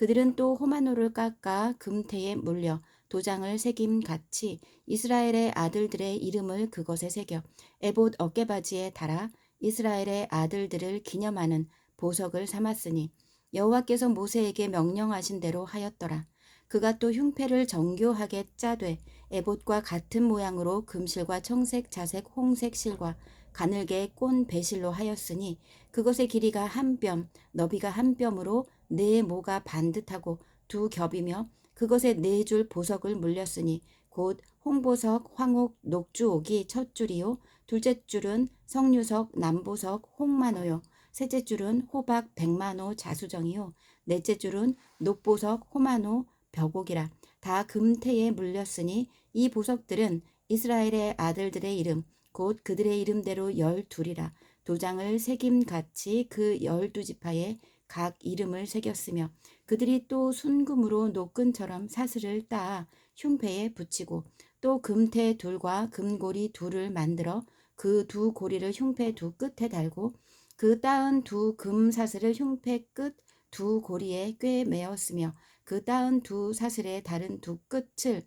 그들은 또 호마노를 깎아 금태에 물려 도장을 새김 같이 이스라엘의 아들들의 이름을 그것에 새겨 에봇 어깨바지에 달아 이스라엘의 아들들을 기념하는 보석을 삼았으니 여호와께서 모세에게 명령하신 대로 하였더라. 그가 또 흉패를 정교하게 짜되 에봇과 같은 모양으로 금실과 청색, 자색, 홍색 실과 가늘게 꼰 배실로 하였으니 그것의 길이가 한 뼘, 너비가 한 뼘으로 네 모가 반듯하고 두 겹이며 그것에 네 줄 보석을 물렸으니 곧 홍보석, 황옥, 녹주옥이 첫 줄이요. 둘째 줄은 성류석, 남보석, 홍만호요. 셋째 줄은 호박, 백만호, 자수정이요. 넷째 줄은 녹보석, 호만호, 벽옥이라. 다 금태에 물렸으니 이 보석들은 이스라엘의 아들들의 이름 곧 그들의 이름대로 열둘이라. 도장을 새김 같이 그 열두 지파에 각 이름을 새겼으며 그들이 또 순금으로 노끈처럼 사슬을 따 흉패에 붙이고 또 금태 둘과 금고리 둘을 만들어 그 두 고리를 흉패 두 끝에 달고 그 따은 두 금사슬을 흉패 끝 두 고리에 꿰 매었으며 그 따은 두 사슬의 다른 두 끝을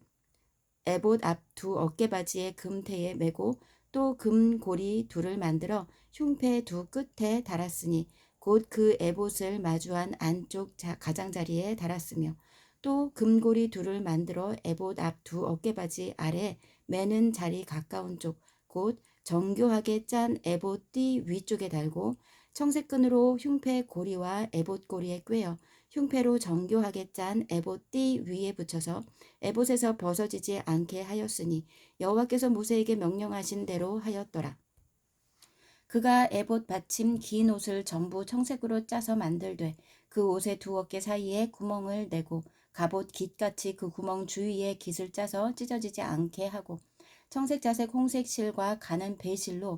에봇 앞 두 어깨바지의 금태에 매고 또 금고리 둘을 만들어 흉패 두 끝에 달았으니 곧 그 에봇을 마주한 안쪽 가장자리에 달았으며 또 금고리 둘을 만들어 에봇 앞 두 어깨바지 아래 매는 자리 가까운 쪽 곧 정교하게 짠 에봇 띠 위쪽에 달고 청색끈으로 흉패 고리와 에봇 고리에 꿰어 흉패로 정교하게 짠 에봇 띠 위에 붙여서 에봇에서 벗어지지 않게 하였으니 여호와께서 모세에게 명령하신 대로 하였더라. 그가 에봇 받침 긴 옷을 전부 청색으로 짜서 만들되 그 옷의 두 어깨 사이에 구멍을 내고 갑옷 깃같이 그 구멍 주위에 깃을 짜서 찢어지지 않게 하고 청색 자색 홍색 실과 가는 배실로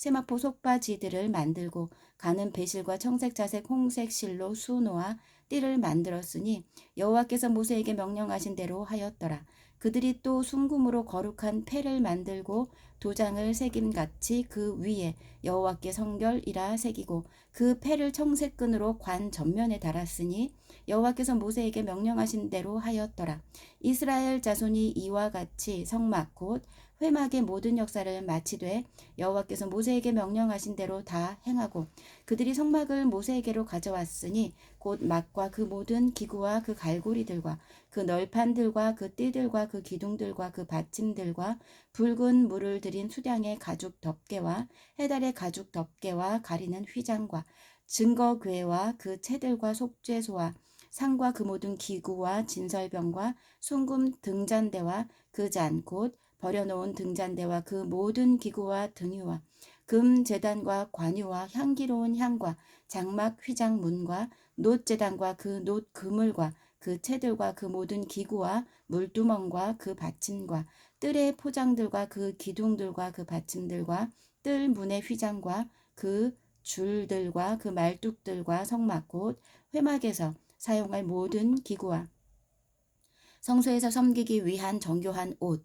세마포 속바지들을 만들고 가는 배실과 청색 자색 홍색 실로 수놓아 띠를 만들었으니 여호와께서 모세에게 명령하신 대로 하였더라. 그들이 또 순금으로 거룩한 패를 만들고 도장을 새김같이 그 위에 여호와께 성결이라 새기고 그 패를 청색끈으로 관 전면에 달았으니 여호와께서 모세에게 명령하신 대로 하였더라. 이스라엘 자손이 이와 같이 성막 곧 회막의 모든 역사를 마치되 여호와께서 모세에게 명령하신 대로 다 행하고 그들이 성막을 모세에게로 가져왔으니 곧 막과 그 모든 기구와 그 갈고리들과 그 널판들과 그 띠들과 그 기둥들과 그 받침들과 붉은 물을 들인 수량의 가죽 덮개와 해달의 가죽 덮개와 가리는 휘장과 증거궤와 그 채들과 속죄소와 상과 그 모든 기구와 진설병과 송금 등잔대와 그 잔 곧 버려놓은 등잔대와 그 모든 기구와 등유와 금 재단과 관유와 향기로운 향과 장막 휘장 문과 노 재단과 그노 그물과 그 채들과 그 모든 기구와 물두멍과 그 받침과 뜰의 포장들과 그 기둥들과 그 받침들과 뜰 문의 휘장과 그 줄들과 그 말뚝들과 성막 곧 회막에서 사용할 모든 기구와 성소에서 섬기기 위한 정교한 옷,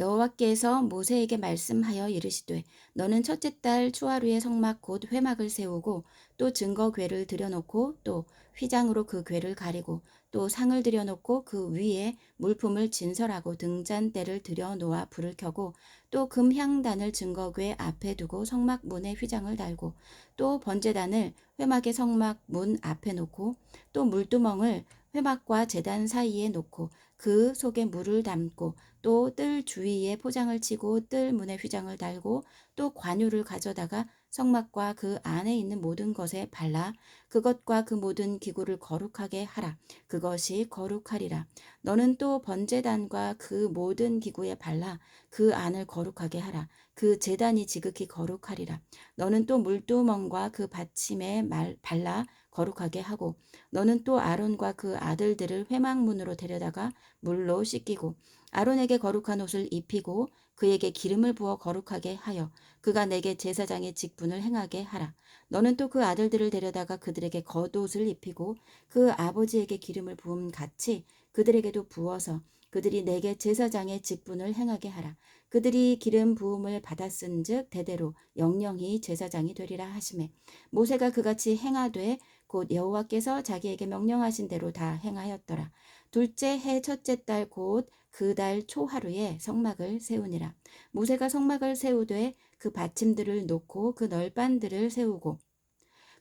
여호와께서 모세에게 말씀하여 이르시되 너는 첫째 달 추하루에 성막 곧 회막을 세우고 또 증거 궤를 들여놓고 또 휘장으로 그 궤를 가리고 또 상을 들여놓고 그 위에 물품을 진설하고 등잔대를 들여놓아 불을 켜고 또 금향단을 증거궤 앞에 두고 성막 문에 휘장을 달고 또 번제단을 회막의 성막 문 앞에 놓고 또 물두멍을 회막과 제단 사이에 놓고 그 속에 물을 담고 또 뜰 주위에 포장을 치고 뜰 문에 휘장을 달고 또 관유를 가져다가 성막과 그 안에 있는 모든 것에 발라 그것과 그 모든 기구를 거룩하게 하라. 그것이 거룩하리라. 너는 또 번제단과 그 모든 기구에 발라 그 안을 거룩하게 하라. 그 제단이 지극히 거룩하리라. 너는 또 물두멍과 그 받침에 말, 발라 거룩하게 하고 너는 또 아론과 그 아들들을 회막문으로 데려다가 물로 씻기고 아론에게 거룩한 옷을 입히고 그에게 기름을 부어 거룩하게 하여 그가 내게 제사장의 직분을 행하게 하라. 너는 또 그 아들들을 데려다가 그들에게 겉옷을 입히고 그 아버지에게 기름을 부음 같이 그들에게도 부어서 그들이 내게 제사장의 직분을 행하게 하라. 그들이 기름 부음을 받았은즉 대대로 영영히 제사장이 되리라 하심에 모세가 그같이 행하되 곧 여호와께서 자기에게 명령하신 대로 다 행하였더라. 둘째 해 첫째 달 곧 그 달 초하루에 성막을 세우니라. 모세가 성막을 세우되 그 받침들을 놓고 그 널반들을 세우고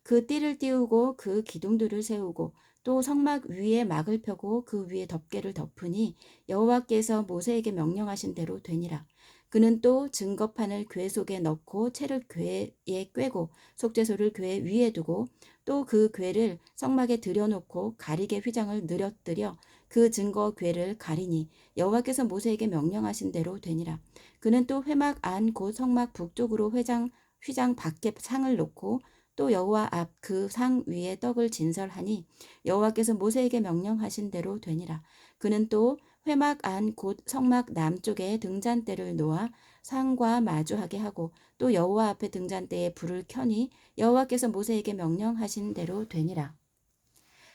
그 띠를 띄우고 그 기둥들을 세우고 또 성막 위에 막을 펴고 그 위에 덮개를 덮으니 여호와께서 모세에게 명령하신 대로 되니라. 그는 또 증거판을 궤 속에 넣고 채를 궤에 꿰고 속죄소를 궤 위에 두고 또 그 궤를 성막에 들여놓고 가리개 휘장을 늘어뜨려 그 증거 궤를 가리니 여호와께서 모세에게 명령하신 대로 되니라. 그는 또 회막 안 곧 성막 북쪽으로 회장 휘장 밖에 상을 놓고 또 여호와 앞 그 상 위에 떡을 진설하니 여호와께서 모세에게 명령하신 대로 되니라. 그는 또 회막 안 곧 성막 남쪽에 등잔대를 놓아 상과 마주하게 하고 또 여호와 앞에 등잔대에 불을 켜니 여호와께서 모세에게 명령하신 대로 되니라.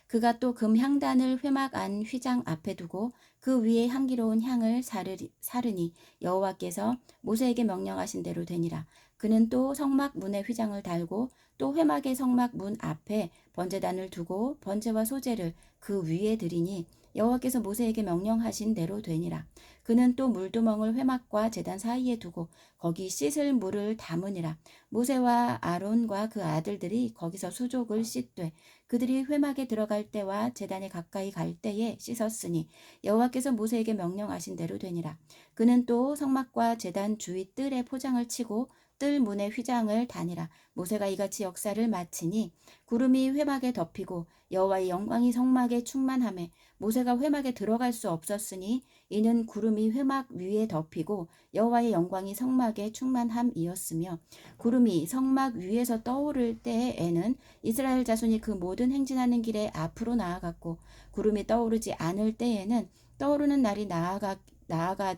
그가 또 금향단을 회막 안 휘장 앞에 두고 그 위에 향기로운 향을 사르니 여호와께서 모세에게 명령하신 대로 되니라. 그는 또 성막 문에 휘장을 달고 또 회막의 성막 문 앞에 번제단을 두고 번제와 소제를 그 위에 드리니 여호와께서 모세에게 명령하신 대로 되니라. 그는 또 물두멍을 회막과 제단 사이에 두고 거기 씻을 물을 담으니라. 모세와 아론과 그 아들들이 거기서 수족을 씻되 그들이 회막에 들어갈 때와 제단에 가까이 갈 때에 씻었으니 여호와께서 모세에게 명령하신 대로 되니라. 그는 또 성막과 제단 주위 뜰에 포장을 치고 뜰 문에 휘장을 다니라. 모세가 이같이 역사를 마치니 구름이 회막에 덮이고 여호와의 영광이 성막에 충만함에 모세가 회막에 들어갈 수 없었으니 이는 구름이 회막 위에 덮이고 여호와의 영광이 성막에 충만함이었으며 구름이 성막 위에서 떠오를 때에는 이스라엘 자손이 그 모든 행진하는 길에 앞으로 나아갔고 구름이 떠오르지 않을 때에는 떠오르는 날이 나아가 나아가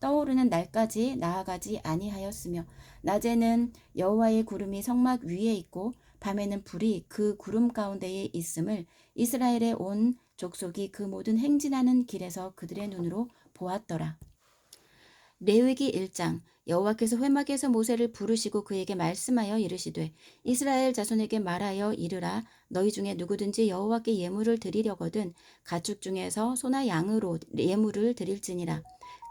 떠오르는 날까지 나아가지 아니하였으며 낮에는 여호와의 구름이 성막 위에 있고 밤에는 불이 그 구름 가운데에 있음을 이스라엘의 온 족속이 그 모든 행진하는 길에서 그들의 눈으로 보았더라. 레위기 1장 여호와께서 회막에서 모세를 부르시고 그에게 말씀하여 이르시되 이스라엘 자손에게 말하여 이르라 너희 중에 누구든지 여호와께 예물을 드리려거든 가축 중에서 소나 양으로 예물을 드릴지니라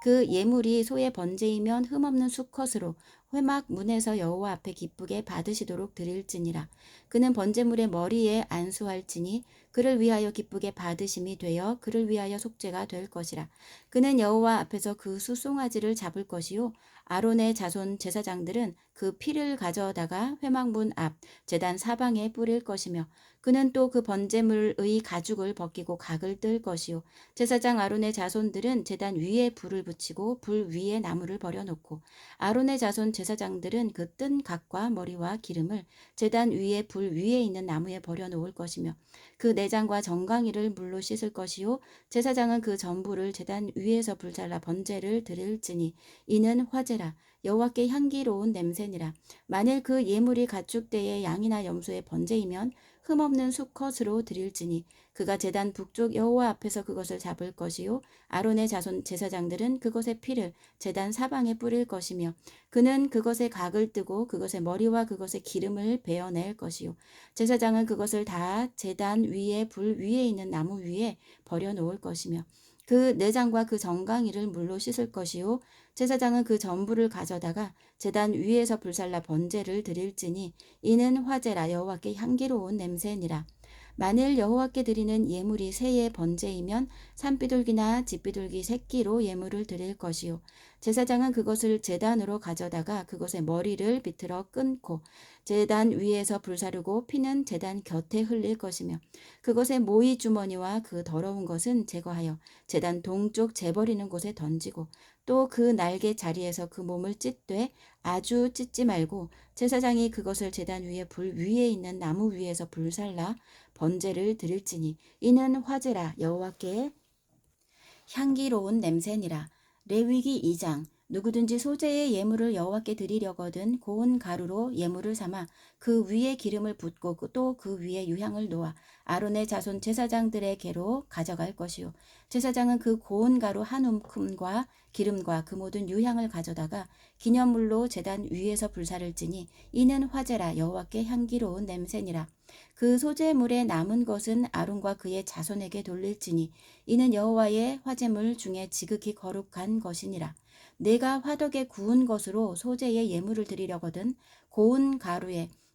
그 예물이 소의 번제이면 흠없는 수컷으로 회막 문에서 여호와 앞에 기쁘게 받으시도록 드릴지니라. 그는 번제물의 머리에 안수할지니 그를 위하여 기쁘게 받으심이 되어 그를 위하여 속죄가 될 것이라. 그는 여호와 앞에서 그 수송아지를 잡을 것이요 아론의 자손 제사장들은 그 피를 가져다가 회막문 앞 제단 사방에 뿌릴 것이며 그는 또 그 번제물의 가죽을 벗기고 각을 뜰 것이요. 제사장 아론의 자손들은 제단 위에 불을 붙이고 불 위에 나무를 버려놓고 아론의 자손 제사장들은 그 뜬 각과 머리와 기름을 제단 위에 불 위에 있는 나무에 버려놓을 것이며 그 내장과 정강이를 물로 씻을 것이요. 제사장은 그 전부를 제단 위에서 불잘라 번제를 드릴지니 이는 화제라 여호와께 향기로운 냄새니라. 만일 그 예물이 가축 때에 양이나 염소의 번제이면 흠없는 수컷으로 드릴지니 그가 제단 북쪽 여호와 앞에서 그것을 잡을 것이요 아론의 자손 제사장들은 그것의 피를 제단 사방에 뿌릴 것이며 그는 그것의 각을 뜨고 그것의 머리와 그것의 기름을 베어낼 것이요 제사장은 그것을 다 제단 위에 불 위에 있는 나무 위에 버려 놓을 것이며 그 내장과 그 정강이를 물로 씻을 것이요. 제사장은 그 전부를 가져다가 제단 위에서 불살라 번제를 드릴지니 이는 화제라 여호와께 향기로운 냄새니라 만일 여호와께 드리는 예물이 새의 번제이면 산비둘기나 집비둘기 새끼로 예물을 드릴 것이요. 제사장은 그것을 제단으로 가져다가 그것의 머리를 비틀어 끊고 제단 위에서 불사르고 피는 제단 곁에 흘릴 것이며 그것의 모이 주머니와 그 더러운 것은 제거하여 제단 동쪽 재버리는 곳에 던지고 또 그 날개 자리에서 그 몸을 찢되 아주 찢지 말고 제사장이 그것을 제단 위에 불 위에 있는 나무 위에서 불살라 번제를 드릴지니 이는 화제라. 여호와께 향기로운 냄새니라. 레위기 2장. 누구든지 소재의 예물을 여호와께 드리려거든 고운 가루로 예물을 삼아 그 위에 기름을 붓고 또 그 위에 유향을 놓아 아론의 자손 제사장들에게로 가져갈 것이요. 제사장은 그 고운 가루 한 움큼과 기름과 그 모든 유향을 가져다가 기념물로 제단 위에서 불사를 지니 이는 화제라 여호와께 향기로운 냄새니라. 그 소재물에 남은 것은 아론과 그의 자손에게 돌릴지니 이는 여호와의 화제물 중에 지극히 거룩한 것이니라. 내가 화덕에 구운 것으로 소재의 예물을 드리려거든 고운 가루에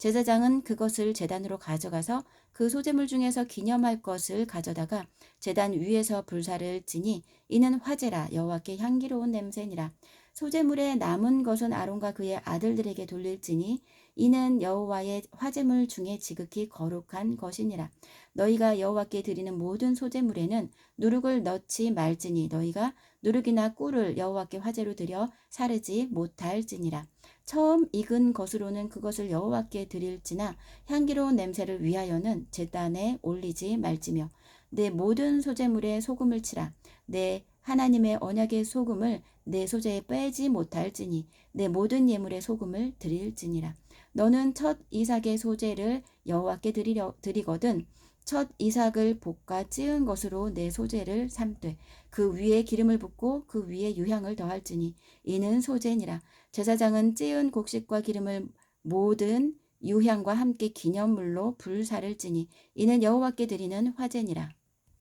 제사장은 그것을 제단으로 가져가서 그 소재물 중에서 기념할 것을 가져다가 제단 위에서 불사를 지니 이는 화제라 여호와께 향기로운 냄새니라. 소재물에 남은 것은 아론과 그의 아들들에게 돌릴지니 이는 여호와의 화재물 중에 지극히 거룩한 것이니라. 너희가 여호와께 드리는 모든 소재물에는 누룩을 넣지 말지니 너희가 누룩이나 꿀을 여호와께 화재로 드려 사르지 못할지니라. 처음 익은 것으로는 그것을 여호와께 드릴지나 향기로운 냄새를 위하여는 제단에 올리지 말지며 내 모든 소재물에 소금을 치라. 내 하나님의 언약의 소금을 내 소재에 빼지 못할지니 내 모든 예물의 소금을 드릴지니라. 너는 첫 이삭의 소재를 여호와께 드리려 드리거든 첫 이삭을 볶아 찌은 것으로 내 소재를 삼되 그 위에 기름을 붓고 그 위에 유향을 더할지니 이는 소재니라. 제사장은 찌은 곡식과 기름을 모든 유향과 함께 기념물로 불사를 지니 이는 여호와께 드리는 화제니라